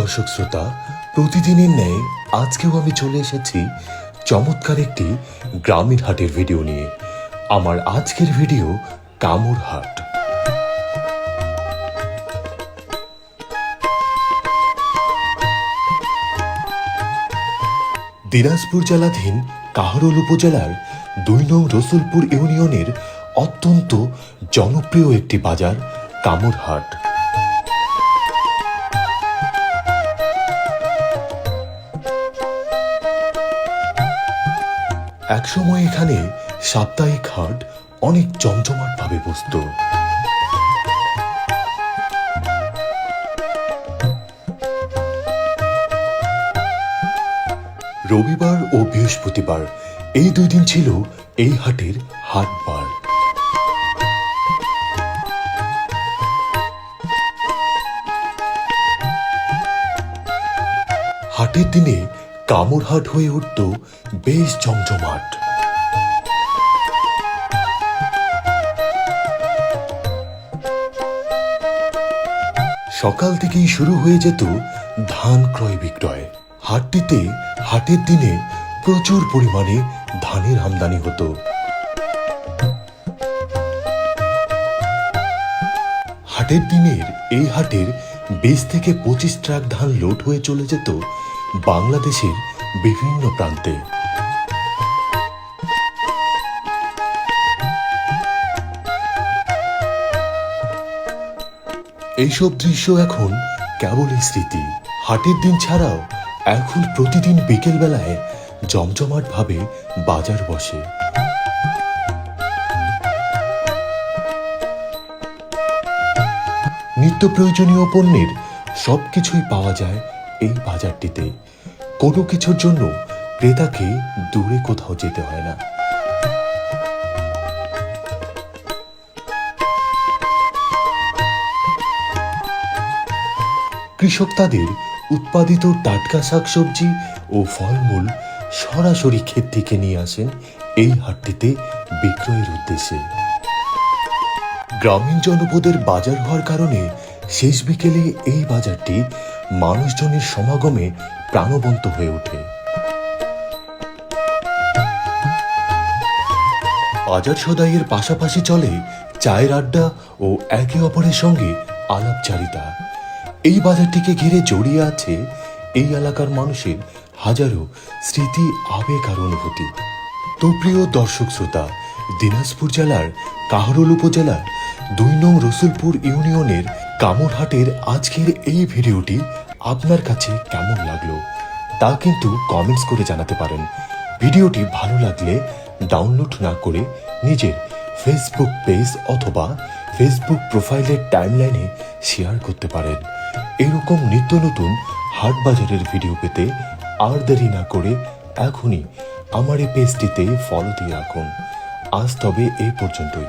দর্শক শ্রোতা, প্রতিদিনের ন্যায় আজকেও আমি চলে এসেছি চমৎকার একটি গ্রামীণ হাটের ভিডিও নিয়ে। আমার আজকের ভিডিও কামুর হাট। দিনাজপুর জেলাধীন কাহারোল উপজেলার দুই নং রসুলপুর ইউনিয়নের অত্যন্ত জনপ্রিয় একটি বাজার কামুরহাট একসময় এখানে সাপ্তাহিক হাট অনেক জমজমাট ভাবে বসত। রবিবার ও বৃহস্পতিবার এই দুই দিন ছিল এই হাটের হাট হাটবার হাটের দিনে কামড়হাট হয়ে উঠত বেশ জমজমাট। সকাল থেকেই শুরু হয়ে যেত ধান ক্রয় বিক্রয়। হাটটিতে, হাটের দিনে প্রচুর পরিমাণে ধানের আমদানি হতো। হাটের দিনের এই হাটের বিশ থেকে পঁচিশ ট্রাক ধান লোড হয়ে চলে যেত বাংলাদেশের বিভিন্ন প্রান্তে। এইসব দৃশ্য এখন কেবলই স্মৃতি। হাটের দিন ছাড়াও এখন প্রতিদিন বিকেল বেলায় জমজমাট ভাবে বাজার বসে। নিত্য প্রয়োজনীয় পণ্যের সবকিছুই পাওয়া যায় এই বাজারটিতে কোনো কিছুর জন্য ক্রেতাকে দূরে কোথাও যেতে হয় না। কৃষক তাদের উৎপাদিত টাটকা শাকসবজি ও ফলমূল সরাসরি ক্ষেত থেকে নিয়ে আসেন এই হাটটিতে বিক্রয়ের উদ্দেশ্যে। গ্রামীণ জনপদের বাজার হওয়ার কারণে শেষ বিকেলে এই বাজারটি মানুষজনের সমাগমে প্রাণবন্ত হয়ে ওঠে। বাজার সদাইয়ের পাশাপাশি চলে চায়ের আড্ডা ও একে অপরের সঙ্গে আলাপচারিতা। এই বাজারটিকে ঘিরে জড়িয়ে আছে এই এলাকার মানুষের হাজারো স্মৃতি, আবেগ আর অনুভূতি। তো প্রিয় দর্শক শ্রোতা, দিনাজপুর জেলার কাহরুল উপজেলার দুই নং রসুলপুর ইউনিয়নের কামরহাটের আজকের এই ভিডিওটি আপনার কাছে কেমন লাগল তা কিন্তু কমেন্টস করে জানাতে পারেন। ভিডিওটি ভালো লাগলে ডাউনলোড না করে নিজের ফেসবুক পেজ অথবা ফেসবুক প্রোফাইলের টাইমলাইনে শেয়ার করতে পারেন। এরকম নিত্য নতুন হাট বাজারের ভিডিও পেতে আর দেরি না করে এখনই আমার এই পেজটিতে ফলো দিয়ে রাখুন। আজ তবে এই পর্যন্তই।